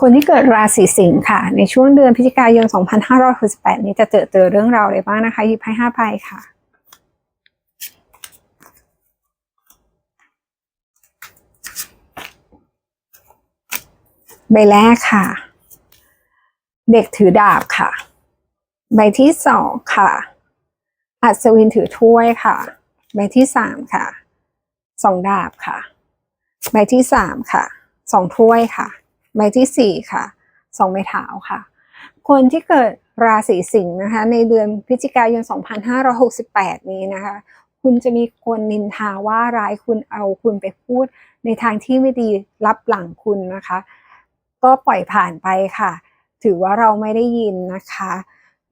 คนที่เกิดราศีสิงค์ค่ะ ในช่วงเดือนพฤศจิกายน 2568 นี้จะเจอเจอเรื่องราวอะไรบ้างนะคะหยิบให้ห้าใบค่ะ ใบแรกค่ะ เด็กถือดาบค่ะ ใบที่สองค่ะ อัศวินถือถ้วยค่ะ ใบที่สามค่ะ สองดาบค่ะ ใบที่สามค่ะ สองถ้วยค่ะ ใบที่สี่ค่ะสองไม้เท้าค่ะ คนที่เกิดราศีสิงห์นะคะ ในเดือนพฤศจิกายน 2568 นี้นะคะ คุณจะมีคนนินทาว่าร้ายคุณเอาคุณไปพูดในทางที่ไม่ดีรับหลังคุณนะคะ ก็ปล่อยผ่านไปค่ะ ถือว่าเราไม่ได้ยินนะคะ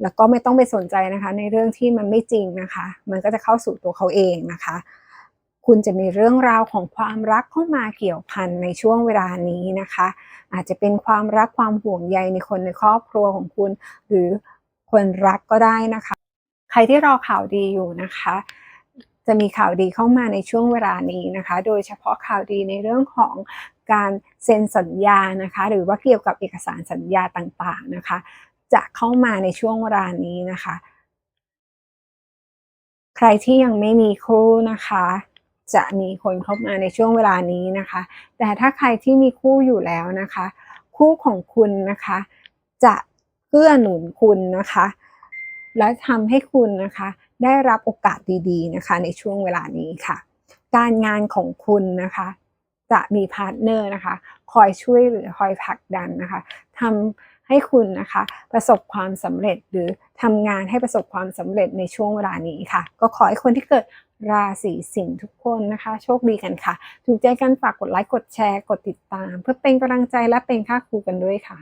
แล้วก็ไม่ต้องไปสนใจนะคะ ในเรื่องที่มันไม่จริงนะคะ มันก็จะเข้าสู่ตัวเขาเองนะคะ คุณจะมีเรื่องราวของความรักเข้ามาเกี่ยวพันในช่วงเวลานี้นะคะ อาจจะเป็นความรักความห่วงใยในคนในครอบครัวของคุณ หรือคนรักก็ได้นะคะ ใครที่รอข่าวดีอยู่นะคะ จะมีข่าวดีเข้ามาในช่วงเวลานี้นะคะ โดยเฉพาะข่าวดีในเรื่องของการเซ็นสัญญานะคะ หรือว่าเกี่ยวกับเอกสารสัญญาต่างๆนะคะ จะเข้ามาในช่วงเวลานี้นะคะ ใครที่ยังไม่มีคู่นะคะ จะมีคนเข้ามาในช่วงเวลานี้นะคะ แต่ถ้าใครที่มีคู่อยู่แล้วนะคะ คู่ของคุณนะคะ จะเกื้อหนุนคุณนะคะ และทำให้คุณนะคะ ได้รับโอกาสดีๆนะคะ ในช่วงเวลานี้ค่ะ การงานของคุณนะคะ จะมีพาร์ทเนอร์นะคะ คอยช่วยหลือคอยผลักดันนะคะทำให้คุณนะคะประสบความสำเร็จหรือทำงานให้ประสบความสำเร็จในช่วงเวลานี้ค่ะ ก็ขอให้คนที่เกิด ราศีสิงห์ทุกคนนะคะ โชคดีกันค่ะ ถูกใจกันฝากกดไลค์กดแชร์กดติดตาม เพื่อเป็นกำลังใจและเป็นค่าครูกันด้วยค่ะ